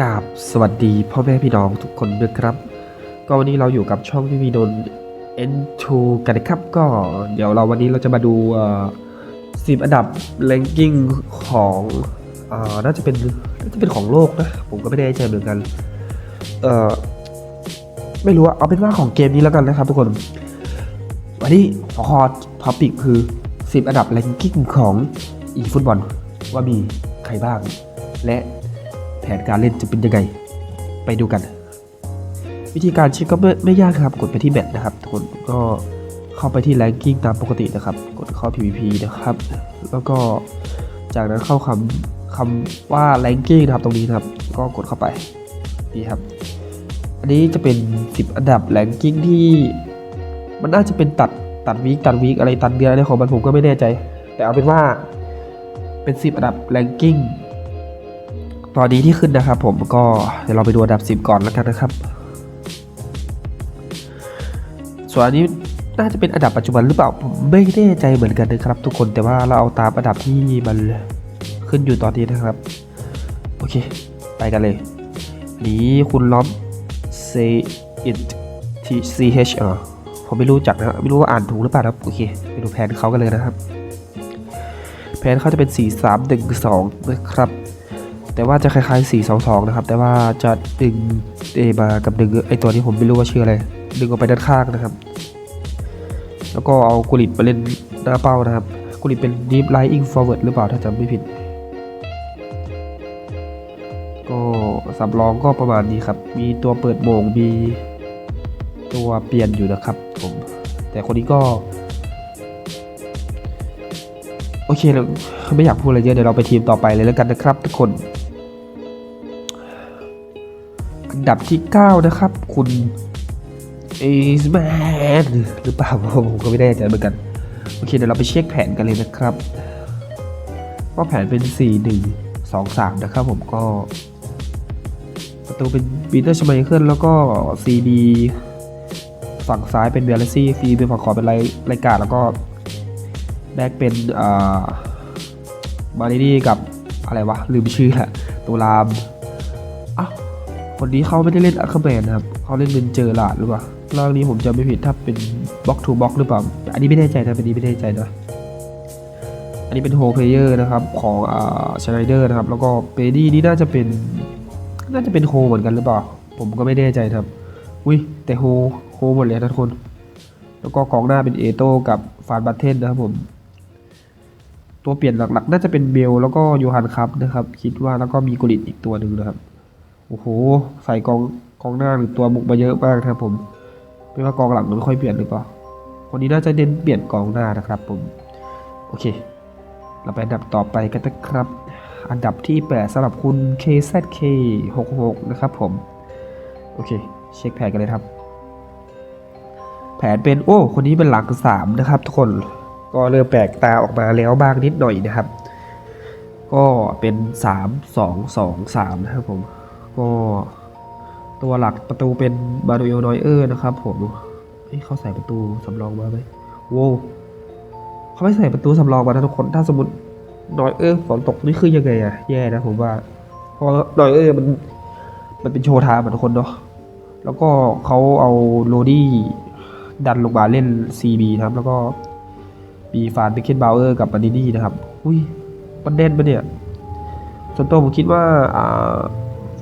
กราบสวัสดีพ่อแม่พี่น้องทุกคนด้วยครับ ก็วันนี้เราอยู่กับช่องพี่วีโดน N2 กันนะครับ ก็เดี๋ยวเราวันนี้เราจะมาดูสิบอันดับ ranking ของอ่อน่าจะเป็นน่าจะเป็นของโลกนะ ผมก็ไม่ได้แน่ใจเหมือนกัน เออไม่รู้เอาเป็นว่าของเกมนี้แล้วกันนะครับทุกคน วันนี้หัวข้อท็อปิกคือ10อันดับ ranking ของอีฟุตบอลว่ามีใครบ้าง และ แผนการเล่นจะเป็นยังไง ไปดูกัน วิธีการเช็คก็ไม่ไม่ยากครับ กดไปที่แมตนะครับทุกคนก็เข้าไปที่ ranking ตามปกตินะครับ กดเข้า PVP นะครับ แล้วก็จากนั้นเข้าคำคำว่า ranking นะครับตรงนี้นะครับ ก็กดเข้าไปนี่ครับ อันนี้จะเป็น 10 อันดับ ranking ที่มันน่าจะเป็นตัดตัดวีคตัดวีคอะไรตัดเดือนอะไรของมันผมก็ไม่แน่ใจ แต่เอาเป็นว่าเป็น 10 อันดับ ranking ตอนนี้ที่ขึ้นนะครับ ผมก็เดี๋ยวเราไปดูอันดับ 10 ก่อนแล้วกันนะครับ ส่วนอันนี้น่าจะเป็นอันดับปัจจุบันหรือเปล่าผมไม่แน่ใจเหมือนกันนะครับ ทุกคนแต่ว่าเราเอาตามอันดับที่มันขึ้นอยู่ตอนนี้นะครับ โอเค ไปกันเลยนี้คุณล้อม say it t c h เออผมไม่รู้จักนะครับไม่รู้ว่าอ่านถูกหรือเปล่านะครับโอเคไปดูแผนเขากันเลยนะครับ แผนเขาจะเป็น 4 3 1 2 นะครับ แต่ว่าจะคล้ายๆ 4 2 2 นะครับ แต่ว่าจะดึงเอมากับดึงไอตัวนี้ผมไม่รู้ว่าชื่ออะไร ดึงออกไปด้านข้างนะครับ แล้วก็เอากุลิตมาเล่นหน้าเป้านะครับ กุลิตเป็น deep lying forward หรือเปล่าถ้าจำไม่ผิด ก็สำรองก็ประมาณนี้ครับ มีตัวเปิดโมง มีตัวเปลี่ยนอยู่นะครับผม แต่คนนี้ก็ โอเคเราไม่อยากพูดอะไรเยอะเดี๋ยวเราไปทีมต่อไปเลยแล้วกันนะครับทุกคน ดับที่ 9 นะครับ คุณเอสแมนหรือเปล่าผมก็ไม่แน่ใจเหมือนกัน โอเค เดี๋ยวเราไปเช็คแผนกันเลยนะครับก็แผนเป็น 4 1 2 3 นะครับผมก็ ประตูเป็นปีเตอร์ชไมเคิลแล้วก็ CB ฝั่งซ้ายเป็นเบลซี่ฟีเป็นฝั่งขวาเป็นไรไรกาแล้วก็แบ็กเป็นอ่ามารินี่กับอะไรวะ ลืมชื่อละตัวราม คนนี้เขาไม่ได้เล่นอัคเมนนะครับเขาเล่นเป็นเจอร์ลาดหรือเปล่าร่างนี้ผมจำไม่ผิดถ้าเป็นบล็อกทูบล็อกหรือเปล่า อันนี้ไม่แน่ใจนะอันนี้ไม่แน่ใจนะอันนี้เป็นโฮเพเยอร์นะครับของอ่าชไนเดอร์นะครับ แล้วก็เปดี้นี่น่าจะเป็น น่าจะเป็นโฮเหมือนกันหรือเปล่า ผมก็ไม่แน่ใจครับ อุ้ยแต่โฮโฮหมดเลยทุกคน แล้วก็กองหน้าเป็นเอโต้กับฟานบัตเทนนะครับผมตัวเปลี่ยนหลักๆ น่าจะเป็นเบลแล้วก็โยฮันครับนะครับ คิดว่าแล้วก็มีกุลิตอีกตัวหนึ่งนะครับ โอ้โห ใส่กองกองหน้าหรือตัวบุกมาเยอะมากนะครับผมไม่ว่ากองหลังมันไม่ค่อยเปลี่ยนหรือเปล่า คนนี้น่าจะเน้นเปลี่ยนกองหน้านะครับผม โอเค เราไปอันดับต่อไปกันนะครับ อันดับที่ 8สำหรับคุณ KZK66 นะครับผม โอเค เช็คแผนกันเลยครับ แผนเป็นโอ้ คนนี้เป็นหลังสามนะครับทุกคน ก็เริ่มแปลกตาออกมาแล้วบ้างนิดหน่อยนะครับ ก็เป็น 3 2 2 3 นะครับผม ก็ตัวหลักประตูเป็นบาโดเอลนอยเออร์นะครับผมเอ้ยเขาใส่ประตูสำรองมาไหมโว้เขาไม่ใส่ประตูสำรองมานะทุกคน ถ้าสมมตินอยเออร์ฝนตกนี่คือยังไงอะแย่นะผมว่า เพราะนอยเออร์มันมันเป็นโชว์ทามอะทุกคนเนาะ แล้วก็เขาเอาโรดี้ดันลงมาเล่น CB นะครับ แล้วก็มีฟานเบคเคนบาวเออร์กับมานินี่นะครับ อุ้ยมันแน่นปะเนี่ยส่วนตัวผมคิดว่าอ่า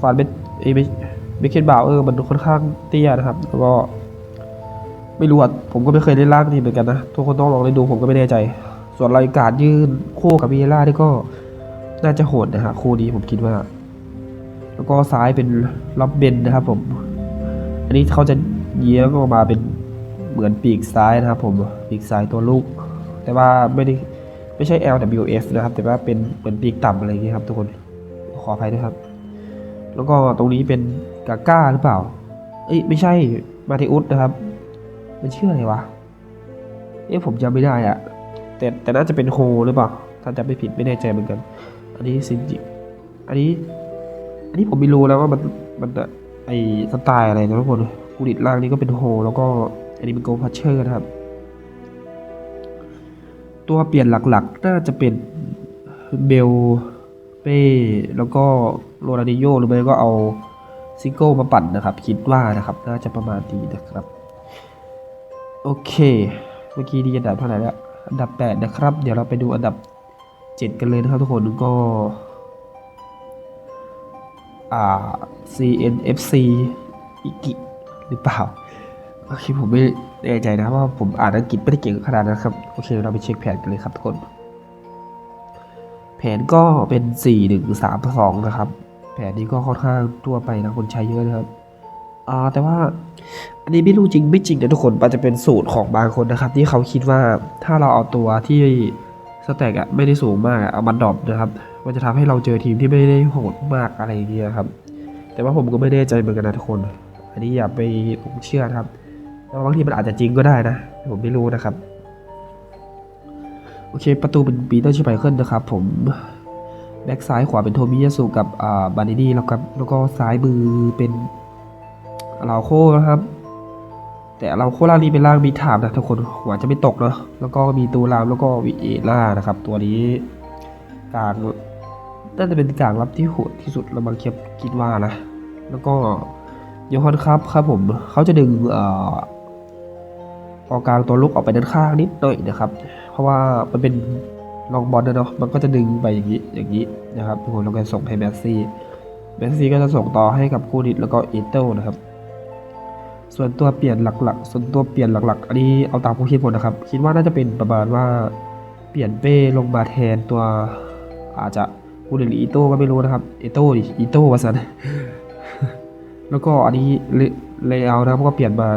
ฟานเบคเอเบคเคนบาวเออมันค่อนข้างเตี้ยนะครับ แล้วก็ไม่รู้อะผมก็ไม่เคยได้ล่างนี่เหมือนกันนะ ทุกคนต้องลองเล่นดูผมก็ไม่แน่ใจ ส่วนรายการยื่นคู่กับวีเอล่านี่ก็น่าจะโหดนะฮะคู่นี้ผมคิดว่า แล้วก็ซ้ายเป็นล็อบเบนนะครับผม อันนี้เขาจะเยี้ยงออกมาเป็นเหมือนปีกซ้ายนะครับผมปีกซ้ายตัวลูก แต่ว่าไม่ได้ไม่ใช่ LWF นะครับ แต่ว่าเป็นเหมือนปีกต่ำอะไรอย่างเงี้ยครับทุกคนขออภัยด้วยครับ แล้วก็ตรงนี้เป็นกาก้าหรือเปล่า เอ้ยไม่ใช่มาเทอุสนะครับ มันชื่ออะไรวะ เอ๊ะผมจำไม่ได้อะแต่แต่น่าจะเป็นโฮหรือเปล่า ถ้าจำไม่ผิดไม่แน่ใจเหมือนกัน อันนี้ซินจิ อันนี้ อันนี้ผมไม่รู้แล้วว่ามันมันอะไอสไตล์อะไรนะทุกคนกูดิดล่างนี้ก็เป็นโฮแล้วก็อันนี้เป็นโกพัชเชอร์นะครับ ตัวเปลี่ยนหลักๆ น่าจะเป็นเบล เป้ แล้วก็โรนัลดิโยหรือไม่ก็เอาซิโก้มาปั่นนะครับ คิดว่านะครับ น่าจะประมาณนี้นะครับ โอเค เมื่อกี้ดีอันดับเท่าไหร่แล้ว อันดับ 8 นะครับ เดี๋ยวเราไปดูอันดับ 7 กันเลยนะครับทุกคนก็อ่า CNFC อิกิหรือเปล่าโอเคผมไม่แน่ใจนะครับว่าผมอ่านอังกฤษไม่ได้เก่งขนาดนั้นครับ โอเค เราไปเช็คแผนกันเลยครับทุกคน แผนก็เป็น 4 1 3 2 นะครับ แผนนี้ก็ค่อนข้างทั่วไปนะคนใช้เยอะนะครับอ่าแต่ว่าอันนี้ไม่รู้จริงไม่จริงนะทุกคนอาจจะเป็นสูตรของบางคนนะครับ ที่เขาคิดว่าถ้าเราเอาตัวที่สแต็กอะไม่ได้สูงมากอะเอามาดรอปนะครับมันจะทำให้เราเจอทีมที่ไม่ได้โหดมากอะไรอย่างเงี้ยครับ แต่ว่าผมก็ไม่แน่ใจเหมือนกันนะทุกคน อันนี้อย่าไปหลงเชื่อนะครับแต่ว่าบางทีมันอาจจะจริงก็ได้นะ ผมไม่รู้นะครับ โอเค ประตูเป็นปีเตอร์ชิไมเคิลนะครับผม แบ็กซ้ายขวาเป็นโทมิยาสุกับ อ่า บานิดีแล้วครับแล้วก็ซ้ายมือเป็นลาวโคนะครับ แต่เราโคล่างนี้เป็นล่างมีถามนะทุกคนหัวจะไม่ตกเนาะแล้วก็มีตูรามแล้วก็วิเอล่านะครับ ตัวนี้กลางน่าจะเป็นกลางรับที่โหดที่สุดแล้วบางเคียบคิดว่านะ แล้วก็โยฮันครับครับผมเขาจะดึงเอ่อกองกลางตัวลุกออกไปด้านข้างนิดหน่อยนะครับ ราะว่ามันเป็นลองบอลนะเนาะมันก็จะดึงไปอย่างนี้อย่างนี้นะครับทุกคนแล้วก็ส่งให้แมสซี่แมสซี่ก็จะส่งต่อให้กับคูนิตแล้วก็เอเตลนะครับ ส่วนตัวเปลี่ยนหลักๆ ส่วนตัวเปลี่ยนหลักๆ อันนี้เอาตามความคิดผมนะครับ คิดว่าน่าจะเป็นประมาณว่าเปลี่ยนเป้ลงมาแทนตัวอาจจะคูนิตหรืออีโต้ก็ไม่รู้นะครับ เอโต้ดิอีโต้วะสันแล้วก็อันนี้เลเยอร์นะครับก็เปลี่ยนมา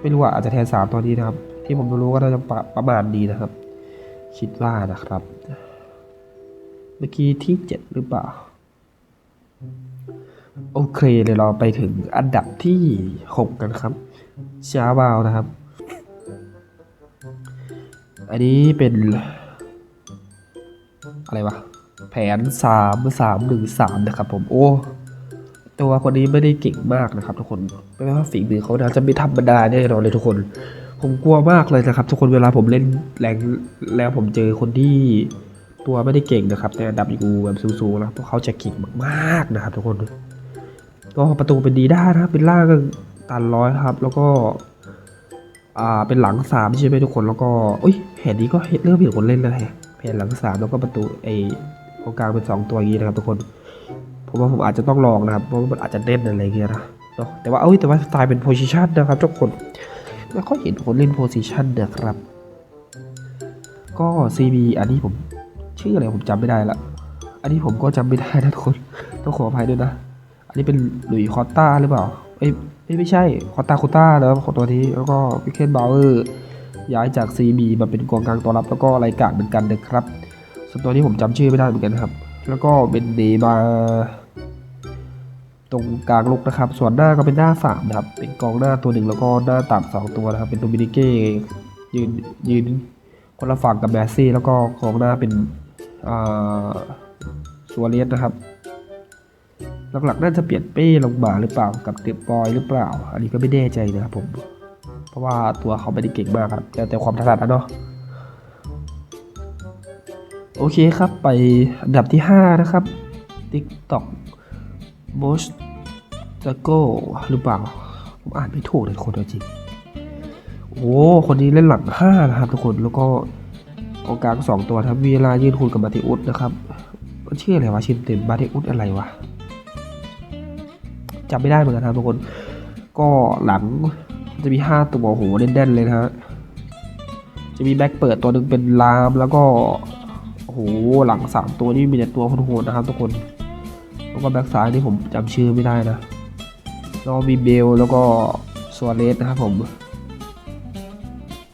ไม่รู้ว่าอาจจะแทนสามตัวนี้นะครับ ที่ผมรู้ก็น่าจะประประมาณนี้นะครับ คิดว่านะครับ เมื่อกี้ที่เจ็ดหรือเปล่า โอเคเดี๋ยวเราไปถึงอันดับที่หกกันครับชาบาวนะครับ อันนี้เป็น อะไรวะ แผนสามสามหนึ่งสามนะครับผมโอ้ตัวคนนี้ไม่ได้เก่งมากนะครับทุกคน ไม่ว่าฝีมือเขานะจะไม่ธรรมดาแน่นอนเลยทุกคน ผมกลัวมากเลยนะครับ ทุกคนเวลาผมเล่นแรงแล้วผมเจอคนที่ตัวไม่ได้เก่งนะครับในอันดับอยู่แบบสูงๆนะพวกเขาจะเก่งมากๆนะครับ ทุกคนก็ประตูเป็นดีด้านะครับ เป็นล่างตันร้อยครับ แล้วก็ อ่าเป็นหลังสามใช่ไหมทุกคนแล้วก็อุ้ยแผนนี้ก็เริ่มเห็นคนเล่นแล้วแฮะแผนหลังสามแล้วก็ประตูไอ้ตรงกลางเป็นสองตัวอย่างนี้นะครับ ทุกคนผมว่าผมอาจจะต้องลองนะครับเพราะว่ามันอาจจะเล่นอะไรเงี้ยนะเนาะแต่ว่าเอ้ยแต่ว่าสไตล์เป็นโพซิชันนะครับทุกคน ไม่ค่อยเห็นคนเล่นโพซิชันนะครับ ก็ CB อันนี้ผมชื่ออะไรผมจำไม่ได้ละ อันนี้ผมก็จำไม่ได้นะทุกคน ต้องขออภัยด้วยนะ อันนี้เป็นหลุยคอตตาหรือเปล่าเอ้ยไม่ไม่ใช่คอตตาโคต้าแล้วของตัวนี้แล้วก็พิเคนบาวเออร์ย้ายจาก CB มาเป็นกองกลางตัวรับแล้วก็รายการเหมือนกันนะครับส่วนตัวนี้ผมจำชื่อไม่ได้เหมือนกันครับ แล้วก็เป็นเนมา ตรงกลางลุกนะครับ ส่วนหน้าก็เป็นหน้าสามนะครับ เป็นกองหน้าตัวหนึ่งแล้วก็หน้าต่ำสองตัวนะครับ เป็นโดมินิเก้ยืนยืนคนละฝั่งกับแมสซี่ แล้วก็กองหน้าเป็นอ่าซัวเรสนะครับ หลักๆน่าจะเปลี่ยนเป้ลงมาหรือเปล่ากับเดบอยหรือเปล่า อันนี้ก็ไม่แน่ใจนะครับผม เพราะว่าตัวเขาไม่ได้เก่งมากครับ แต่แต่ความถนัดนะเนาะโอเคครับไปอันดับที่ 5 นะครับ TikTok m o s t a g o หรือเปล่า ผมอ่านไม่ถูกเลยคนจริง โอ้คนนี้เล่นหลัง5นะครับทุกคน แล้วก็กองกลางสองตัวครับเวลายืนคูณกับมาติอุสนะครับมันชื่ออะไรวะชิมเต็มมาติอุสอะไรวะจำไม่ได้เหมือนกันครับทุกคน ก็หลังจะมี5ตัวโอ้โหแน่นๆเลยนะฮะ จะมีแบ็คเปิดตัวหนึ่งเป็นลามแล้วก็โอ้โหหลังสามตัวนี่มีแต่ตัวโหดๆนะครับทุกคน แล้วก็แบ็กซ้ายนี่ผมจำชื่อไม่ได้นะแล้วมีเบลแล้วก็ซัวเรสนะครับผม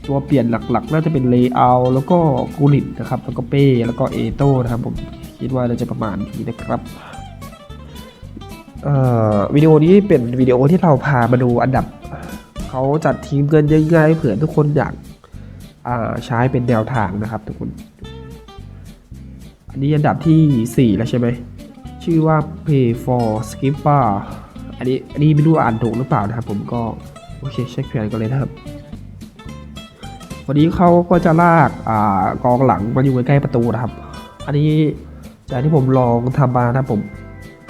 ตัวเปลี่ยนหลักๆ น่าจะเป็นเลเยอร์แล้วก็กูลิตนะครับ แล้วก็เป้แล้วก็เอโต้นะครับผมคิดว่าน่าจะประมาณนี้นะครับวิดีโอนี้เป็นวิดีโอที่เราพามาดูอันดับเขาจัดทีมกันยังไงเผื่อทุกคนอยากใช้เป็นแนวทางนะครับทุกคน อันนี้อันดับที่ 4 แล้วใช่ไหม ชื่อว่า Pay for Skipper อันนี้อันนี้ไม่รู้อ่านถูกหรือเปล่านะครับผมก็ โอเคเช็คแผนกันเลยนะครับวันนี้เขาก็จะลากอ่ากองหลังมาอยู่ใกล้ๆประตูนะครับ อันนี้จากที่ผมลองทำมานะผม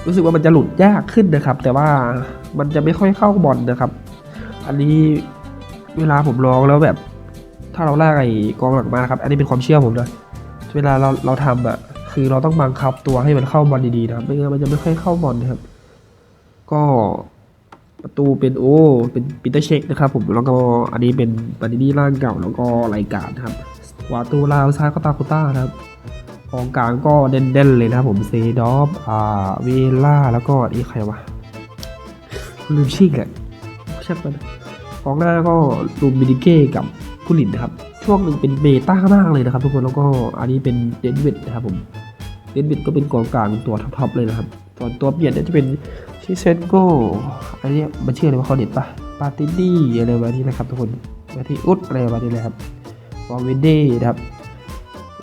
รู้สึกว่ามันจะหลุดยากขึ้นนะครับ แต่ว่ามันจะไม่ค่อยเข้าบอลนะครับ อันนี้เวลาผมลองแล้วแบบ ถ้าเราลากไอ้กองหลังมาครับ อันนี้เป็นความเชื่อผมนะเวลาเราเราทำอะ คือเราต้องบังคับตัวให้มันเข้าบอลดีๆนะครับไม่งั้นมันจะไม่ค่อยเข้าบอลนะครับ ก็ประตูเป็นโอ้เป็นปีเตอร์เช็คนะครับผมแล้วก็อันนี้เป็นปานินี่ร่างเก่าแล้วก็รายการนะครับวาตูลาวซาก็ตาคุต้านะครับกองกลางก็เด่นๆเลยนะครับผมเซดอฟอ่าเวล่าแล้วก็นี่ใครวะลืมชื่อแหละช่างมันกองหน้าก็ลูมินิเก้กับกุลินนะครับ ช่วงหนึ่งเป็นเบต้ามากเลยนะครับทุกคนแล้วก็อันนี้เป็นเดนเวดนะครับผม เดนวิดก็เป็นกองกลางตัวท็อปๆเลยนะครับส่วนตัวเปลี่ยนเนี่ยจะเป็นชิเซนโกอันนี้มันชื่ออะไรว่าเขาเด็ดปะปาติดี้อะไรแบบนี้นะครับทุกคนมาที่อุดอะไรแบบนี้เลยครับวอลเวนเด้นะครับ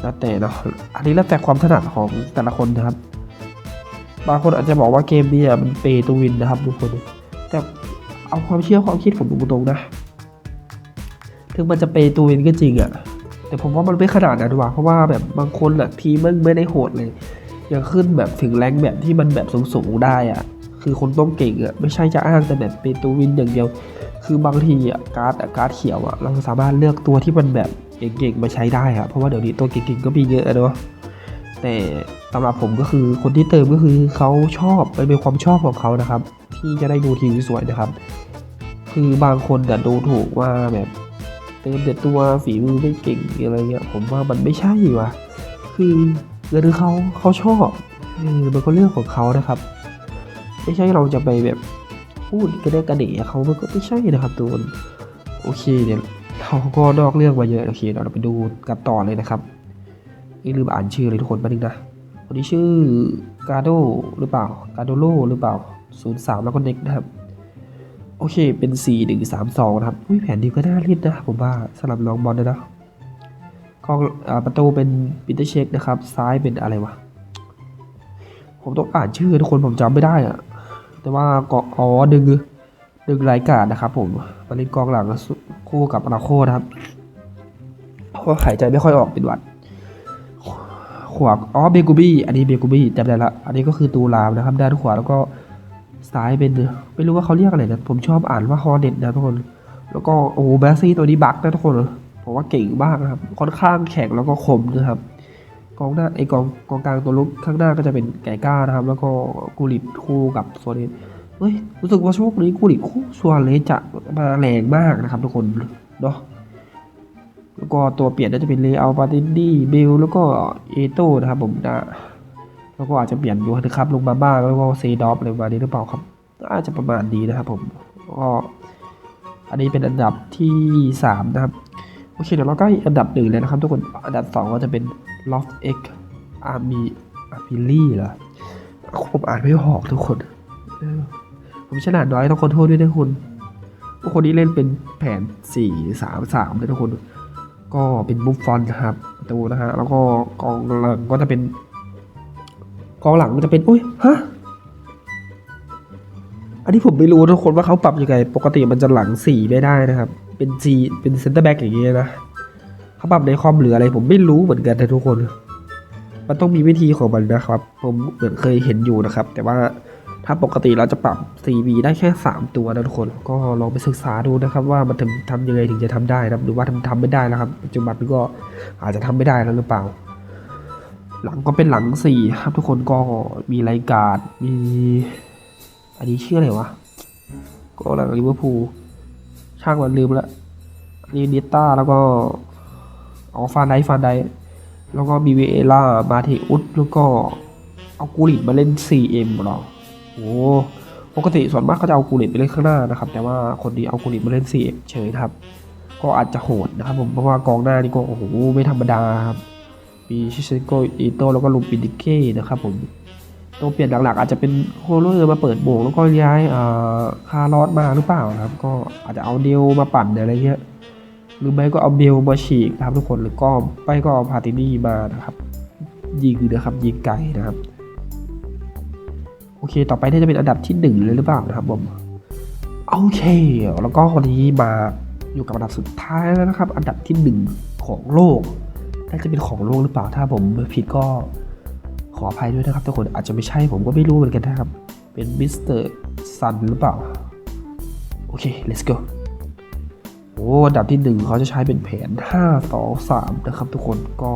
แล้วแต่เนาะอันนี้แล้วแต่ความถนัดของแต่ละคนนะครับ บางคนอาจจะบอกว่าเกมนี้อะมันเปย์ตูวินนะครับทุกคน แต่เอาความเชื่อความคิดผมตรงๆนะ ถึงมันจะเปย์ตูวินก็จริงอะ แต่ผมว่ามันไม่ขนาดนั้นว่ะเพราะว่าแบบบางคนอะทีมมันไม่ได้โหดเลย ยังขึ้นแบบถึงแรงแบบที่มันแบบสูงๆได้อะคือคนต้องเก่งอะไม่ใช่จะอ้างแต่แบบเป็นตัววินอย่างเดียว คือบางทีอะการ์ดอะการ์ดเขียวอะเราสามารถเลือกตัวที่มันแบบเก่งๆมาใช้ได้อะเพราะว่าเดี๋ยวนี้ตัวเก่งๆก็มีเยอะอะเนาะแต่สำหรับผมก็คือคนที่เติมก็คือเขาชอบมันเป็นความชอบของเขานะครับ ที่จะได้ดูทีมสวยนะครับ คือบางคนอะดูถูกว่าแบบ เติมแต่ตัวฝีมือไม่เก่งอะไรเงี้ยผมว่ามันไม่ใช่ว่ะ คือหรือเขาเขาชอบออมันก็เรื่องของเขานะครับ ไม่ใช่เราจะไปแบบพูดกระเดกกระเดะเขามันก็ไม่ใช่นะครับทุกคนโอเคเนี่ยเราก็นอกเรื่องมาเยอะโอเคเดี๋ยวเราไปดูกันต่อเลยนะครับนี่ลืมอ่านชื่อเลยทุกคนมาดึงนะคนนี้ชื่อกาโดหรือเปล่ากาโดโลหรือเปล่าศูนย์สามแล้วก็เน็กนะครับ โอเค เป็นสี่หนึ่งสามสองนะครับ อุ้ยแผนดีก็น่าเล่นนะผมว่าสำหรับน้องบอลนะนะกองอาประตูเป็นปีเตอร์เชคนะครับ ซ้ายเป็นอะไรวะ ผมต้องอ่านชื่อทุกคนผมจำไม่ได้อะแต่ว่าก็อ๋อดึงดึงรายการนะครับ ผมมาเล่นกองหลังคู่กับอานาโคนะครับเพราะหายใจไม่ค่อยออกเป็นหวัด ขวาอ๋อเบกูบี้ อันนี้เบกูบี้จำได้ละ อันนี้ก็คือตูรามนะครับด้านขวาแล้วก็ ซ้ายเป็นไม่รู้ว่าเขาเรียกอะไรนะผมชอบอ่านว่าฮอร์เน็ตนะทุกคน แล้วก็โอ้แบสซี่ตัวนี้บักนะทุกคนผมว่าเก่งมากนะครับ ค่อนข้างแข็งแล้วก็คมนะครับ กองหน้าไอกองกองกลางตัวลุกข้างหน้าก็จะเป็นไก่ก้านะครับ แล้วก็กูริบคู่กับโซเลสเฮ้ยรู้สึกว่าช่วงนี้กูริบคู่ซัวเลสจะมาแรงมากนะครับทุกคนเนาะแล้วก็ตัวเปลี่ยนน่าจะเป็นเลอัลปาตินดี้เบลแล้วก็เอโต้นะครับผมนะ แล้วก็อาจจะเปลี่ยนยูฮันครับลงมาบ้างแล้วก็เซดอฟอะไรประมาณนี้หรือเปล่าครับอาจจะประมาณนี้นะครับผมก็อันนี้เป็นอันดับที่สามนะครับโอเคเดี๋ยวเราก็อันดับหนึ่งเลยนะครับทุกคนอันดับสองก็จะเป็น Loft X Army Army เหรอผมอ่านไม่ออกทุกคนผมฉลาดน้อยต้องขอโทษด้วยนะคุณทุกคนนี้เล่นเป็นแผนสี่สามสามเลยทุกคน ก็เป็นบุฟฟอนนะครับประตูนะฮะแล้วก็กองหลังก็จะเป็น กองหลังก็จะเป็นอุ้ยฮะอันนี้ผมไม่รู้ทุกคนว่าเขาปรับยังไง ปกติมันจะหลังสี่ไม่ได้นะครับ เป็นจีเป็นเซนเตอร์แบ็กอย่างเงี้ยนะเขาปรับในคอมหรืออะไร ผมไม่รู้เหมือนกันนะทุกคน มันต้องมีวิธีของมันนะครับ ผมเหมือนเคยเห็นอยู่นะครับ แต่ว่าถ้าปกติเราจะปรับ 4V ได้แค่ 3 ตัวนะทุกคน ก็ลองไปศึกษาดูนะครับ ว่ามันทำทำยังไงถึงจะทำได้นะหรือว่าทำทำไม่ได้นะครับ ปัจจุบันก็อาจจะทำไม่ได้แล้วหรือเปล่า หลังก็เป็นหลังสี่ครับทุกคนก็มีรายการมี อันนี้ชื่ออะไรวะ ก็หลังลิเวอร์พูลช่างมันลืมละอันนี้เนต้าแล้วก็อ๋อฟานไดฟานไดแล้วก็มีเวเอล่ามาเทอุสแล้วก็เอากูริตมาเล่น 4M หรอโอ้ปกติส่วนมากเขาจะเอากูริตไปเล่นข้างหน้านะครับ แต่ว่าคนนี้เอากูริตมาเล่น 4M เฉยครับ ก็อาจจะโหดนะครับผมเพราะว่ากองหน้านี่ก็โอ้โหไม่ธรรมดาครับ มีชิเชนโกอีโตแล้วก็ลูปินดิเก้นะครับผมตัวเปลี่ยนหลักๆ อาจจะเป็นโคโรเออร์มาเปิดโบกแล้วก็ย้ายาคาร์ลอสมาหรือเปล่านะครับ ก็อาจจะเอาเดลมาปั่นอะไรเงี้ยหรือไม่ก็เอาเบลมาฉีกนะครับทุกคนหรือก็ไม่ก็เอาพาตินี่มานะครับ ยิงนะครับยิงไกลนะครับ โอเค ต่อไปน่าจะเป็นอันดับที่หนึ่งเลยหรือเปล่านะครับผมโอเค แล้วก็คนนี้มาอยู่กับอันดับสุดท้ายแล้วนะครับ อันดับที่หนึ่งของโลก น่าจะเป็นของโลกหรือเปล่าถ้าผมผิดก็ขออภัยด้วยนะครับทุกคนอาจจะไม่ใช่ผมก็ไม่รู้เหมือนกันนะครับ เป็นมิสเตอร์ซันหรือเปล่า โอเค let's go โอ้อันดับที่หนึ่งเขาจะใช้เป็นแผน 5 2 3 นะครับทุกคนก็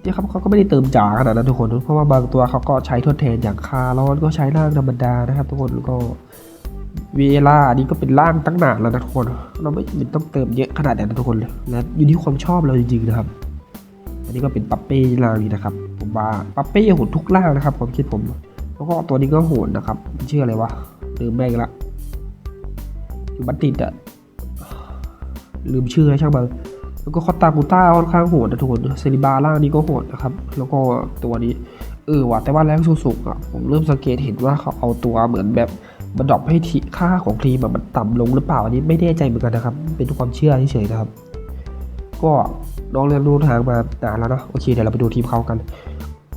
เนี่ยครับเขาก็ไม่ได้เติมจ๋าขนาดนั้นทุกคน เพราะว่าบางตัวเขาก็ใช้ทดแทนอย่างคาร้อนก็ใช้ร่างธรรมดานะครับทุกคนแล้วก็ เวลาอันนี้ก็เป็นร่างตั้งนานแล้วนะทุกคน เราไม่จำเป็นต้องเติมเยอะขนาดนั้นนะทุกคนและอยู่ที่ความชอบเราจริงๆนะครับ อันนี้ก็เป็นปัปเป้ล่างนี้นะครับ ผมว่าปัปเป้โหดทุกล่างนะครับความคิดผม แล้วก็ตัวนี้ก็โหดนะครับมันชื่ออะไรวะลืมแม่งละอยู่บัตติดอะลืมชื่อแล้วช่างมันแล้วก็คอตากูต้าค่อนข้างโหดนะทุกคนเซริบาล่างนี้ก็โหดนะครับ แล้วก็ตัวนี้เออว่ะแต่ว่าแรงสูงๆอะผมเริ่มสังเกตเห็นว่าเขาเอาตัวเหมือนแบบ มาดรอปให้ทีค่าของครีมมันต่ำลงหรือเปล่าอันนี้ไม่แน่ใจเหมือนกันนะครับ เป็นความเชื่อเฉยๆนะครับ ก็น้องเรียนรู้ทางมานานแล้วเนาะโอเคเดี๋ยวเราไปดูทีมเขากัน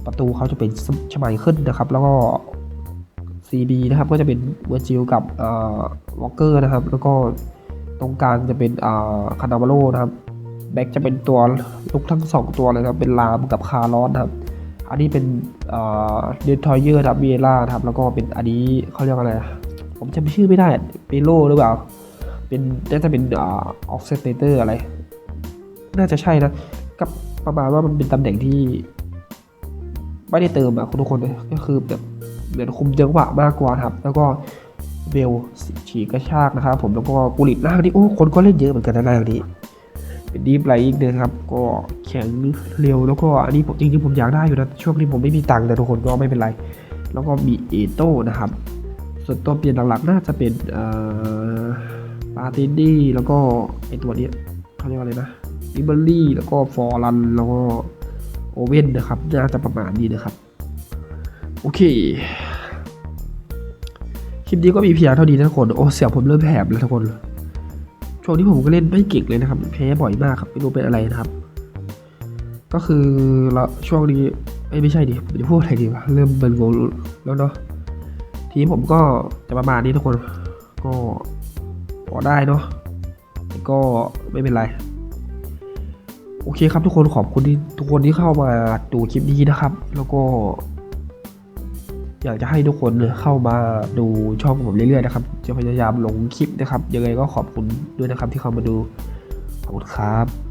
ประตูเขาจะเป็นชมัยขึ้นนะครับ แล้วก็ CB นะครับก็จะเป็นเวอร์จิลกับเอ่อวอลเกอร์นะครับ แล้วก็ตรงกลางจะเป็นเอ่อคานามาโลนะครับแบ็กจะเป็นตัวลุกทั้งสองตัวเลยนะครับเป็นลามกับคาร์ลอนะครับ อันนี้เป็นเอ่อเดนทอยเยอร์ดับเบล่านะครับ แล้วก็เป็นอันนี้เขาเรียกอะไร ผมจำชื่อไม่ได้เปโลหรือเปล่า เป็นน่าจะเป็นออกเซตเตอร์อะไร น่าจะใช่นะกับประมาณว่ามันเป็นตำแหน่งที่ไม่ได้เติมอะคุณทุกคนก็คือแบบเหมือนคุมจังหวะมากกว่าครับ แล้วก็เบลฉีกกระชากนะครับผมแล้วก็กุลิตล่างนี่โอ้คนก็เล่นเยอะเหมือนกันนะล่างนี้เป็นดีฟไลท์นะครับ ก็แข็งเร็วแล้วก็อันนี้ผมจริงๆผมอยากได้อยู่นะช่วงนี้ผมไม่มีตังค์แต่ทุกคนก็ไม่เป็นไร แล้วก็มีเอโต้นะครับ ส่วนตัวเปลี่ยนหลักๆ น่าจะเป็นเอ่อปาตินดี้แล้วก็ไอตัวนี้เขาเรียกว่าอะไรนะลิเบอรี่แล้วก็ฟอร์รันแล้วก็โอเว่นนะครับ น่าจะประมาณนี้นะครับ โอเค คลิปนี้ก็มีเพียงเท่านี้นะทุกคน โอ้เสียงผมเริ่มแหบแล้วทุกคนช่วงนี้ผมก็เล่นไม่เก่งเลยนะครับ แพ้บ่อยมากครับไม่รู้เป็นอะไรนะครับ ก็คือเราช่วงนี้ไม่ใช่ดิผมจะพูดอะไรดีวะเริ่มเบิร์นโกแล้วเนาะ ทีมผมก็จะประมาณนี้ทุกคน ก็พอได้เนาะก็ไม่เป็นไร โอเคครับทุกคนขอบคุณที่ทุกคนที่เข้ามาดูคลิปนี้นะครับ แล้วก็ อยากจะให้ทุกคนเข้ามาดูช่องผมเรื่อยๆนะครับ จะพยายามลงคลิปนะครับ ยังไงก็ขอบคุณด้วยนะครับที่เข้ามาดู ขอบคุณครับ